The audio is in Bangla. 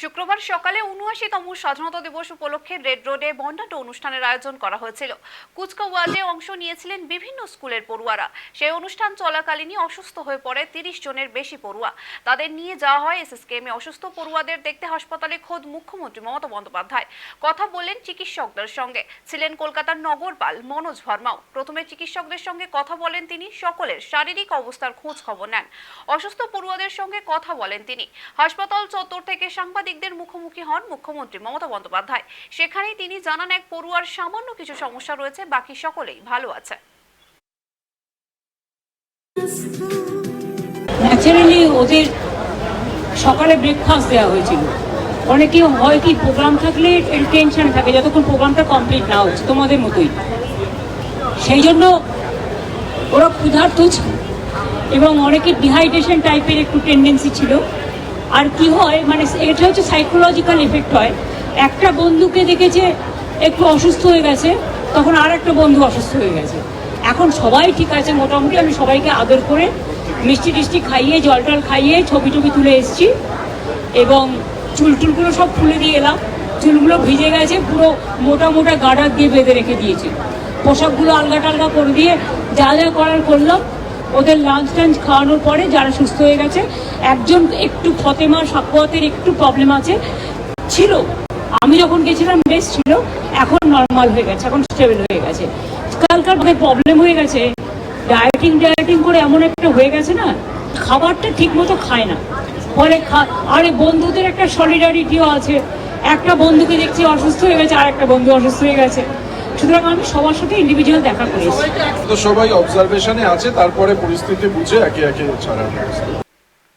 শুক্রবার সকালে উনআশিতম স্বাধীনতা দিবস উপলক্ষে রেড রোডে বন্ডাটো অনুষ্ঠানের আয়োজন করা হয়েছিল। কুচকাওয়াজে অংশ নিয়েছিলেন বিভিন্ন স্কুলের পড়ুয়ারা। সেই অনুষ্ঠান চলাকালীনই অসুস্থ হয়ে পড়ে তিরিশ জনের বেশি পড়ুয়া। তাদের নিয়ে যাওয়া হয় এসএসকেএমে অসুস্থ পড়ুয়াদের দেখতে হাসপাতালে খোদ মুখ্যমন্ত্রী মমতা বন্দ্যোপাধ্যায়। কথা বললেন চিকিৎসকদের সঙ্গে। ছিলেন কলকাতার নগরপাল মনোজ ভার্মাও। প্রথমে চিকিৎসকদের সঙ্গে কথা বলেন তিনি। সকলের শারীরিক অবস্থার খোঁজ খবর নেন। অসুস্থ পড়ুয়াদের সঙ্গে কথা বলেন তিনি। হাসপাতাল চত্বর থেকে সাংবাদিকদের মুখোমুখি হন মুখ্যমন্ত্রী মমতা বন্দ্যোপাধ্যায়। সেখানেই তিনি জানান, এক পড়ুয়ার সামান্য কিছু সমস্যা রয়েছে, বাকি সকলেই ভালো আছে। ন্যাচারালি ওদের সকালে ব্রেকফাস্ট দেওয়া হয়েছিল। অনেকে হয় কি প্রোগ্রাম থাকলে টেনশন থাকে, যতক্ষণ প্রোগ্রামটা কমপ্লিট না হচ্ছে, তোমাদের মতোই। সেই জন্য ওরা ক্ষুধার্ত ছিল। এবং অনেকে ডিহাইড্রেশন টাইপের একটু টেন্ডেন্সি ছিল। আর কি হয় মানে এটা হচ্ছে সাইকোলজিক্যাল এফেক্ট হয়। একটা বন্ধুকে দেখেছে, একটু অসুস্থ হয়ে গেছে, তখন আর একটা বন্ধু অসুস্থ হয়ে গেছে। এখন সবাই ঠিক আছে, মোটামুটি আমি সবাইকে আদর করে মিষ্টি টিষ্টি খাইয়ে, জল টল খাইয়ে ছবি টবি তুলে এসেছি এবং চুল টুলগুলো সব খুলে দিয়ে এলাম। চুলগুলো ভিজে গেছে, পুরো মোটা মোটা গাডার দিয়ে বেঁধে রেখে দিয়েছে। পোশাকগুলো আলগা টালগা করে দিয়ে যা যা করার করলাম ওদের লাঞ্চ টাঞ্চ খাওয়ানোর পরে যারা সুস্থ হয়ে গেছে, একজন একটু ফতেমা, সাকুয়াতের একটু প্রবলেম আছে, ছিল। আমি যখন গেছিলাম, বেশ ছিল, এখন নর্মাল হয়ে গেছে, এখন স্টেবল হয়ে গেছে। কালকার প্রবলেম হয়ে গেছে। ডায়েটিং ডায়েটিং করে এমন একটা হয়ে গেছে না, খাবারটা ঠিক মতো খায় না। পরে আরে বন্ধুদের একটা সলিডারিটিও আছে। একটা বন্ধুকে দেখছি অসুস্থ হয়ে গেছে, আর একটা বন্ধু অসুস্থ হয়ে গেছে। সুতরাং আমি সবার সাথে ইন্ডিভিজুয়াল দেখা করেছি। তো সবাই অবজারভেশনে আছে, তারপরে পরিস্থিতি বুঝে একে একে ছাড়ার ব্যবস্থা।